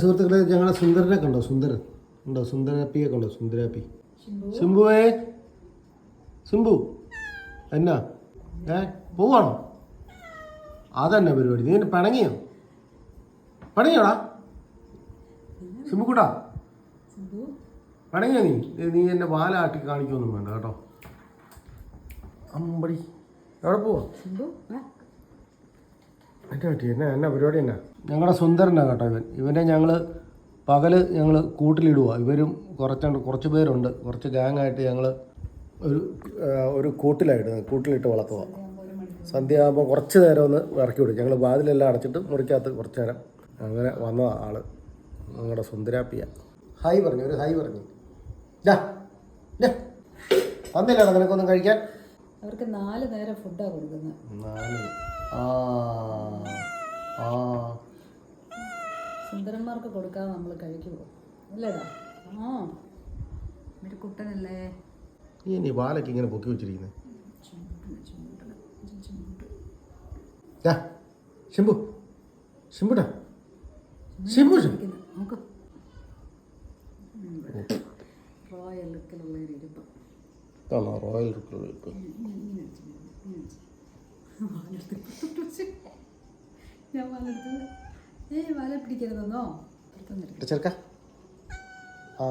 സുഹൃത്തുക്കളെ ഞങ്ങളെ സുന്ദരനെ കണ്ടോ? സുന്ദരൻ. ഉണ്ടോ സുന്ദരാപ്പിയെ കണ്ടോ? സുന്ദരാപ്പി ശുംബുവേ ശുംബു എന്നാ? ഏ പോവാണോ? അതന്നെ പരിപാടി. നീ എന്നെ പണങ്ങിയോടാ? ശിംബുക്കുട്ടാ പിണങ്ങിയോ നീ? നീ എന്നെ വാലാട്ടി കാണിക്കൊന്നും വേണ്ട കേട്ടോ. അമ്പടി. എവിടെ പോവാ? എന്റെ പറ്റി എന്നാ എന്നാ പരിപാടി എന്നാ? ഞങ്ങളുടെ സുന്ദരനാണ് കേട്ടോ ഇവൻ. ഇവനെ ഞങ്ങൾ പകൽ ഞങ്ങൾ കൂട്ടിലിടുക ഇവരും കുറച്ചുണ്ട് കുറച്ച് പേരുണ്ട്. കുറച്ച് ഗ്യാങ്ങായിട്ട് ഞങ്ങൾ ഒരു ഒരു കൂട്ടിലായിട്ട് കൂട്ടിലിട്ട് വളർത്തുക സന്ധ്യയാകുമ്പോൾ കുറച്ച് നേരം ഒന്ന് ഇറക്കി വിടും. ഞങ്ങൾ വാതിലെല്ലാം അടച്ചിട്ട് മുറിക്കകത്ത് കുറച്ച് നേരം അങ്ങനെ വന്ന ആൾ. ഞങ്ങളുടെ സുന്ദരാപ്പിയ. ഹായ് പറഞ്ഞു ഒരു ഹായ് പറഞ്ഞു. തന്നില്ലാണോ നിനക്കൊന്നും കഴിക്കാൻ? അവർക്ക് നാല് നേരം ഫുഡാണ് കൊടുക്കുന്നത്. നാല്. ആ. സുന്ദരന്മാർക്ക് കൊടുക്കാതെ നമ്മൾ കഴിക്കുമോ അല്ലേടാ ആ. ഒരു കുട്ടനല്ലേ? നീ നീ വാലൊക്കെ ഇങ്ങനെ പൊക്കി വെച്ചിരിക്കുന്നത് ശംഭുടാ ശംഭു ശംഭു. നമുക്ക് റോയൽ ലുക്കിലുള്ള ഒരു ഇരിപ്പ്. ആണോ റോയൽ ഇരിപ്പ്? ഞാൻ വാലെടുത്തത് ഏയ് വല പിടിക്കരുതെന്നോ? ചെറുക്ക ആ.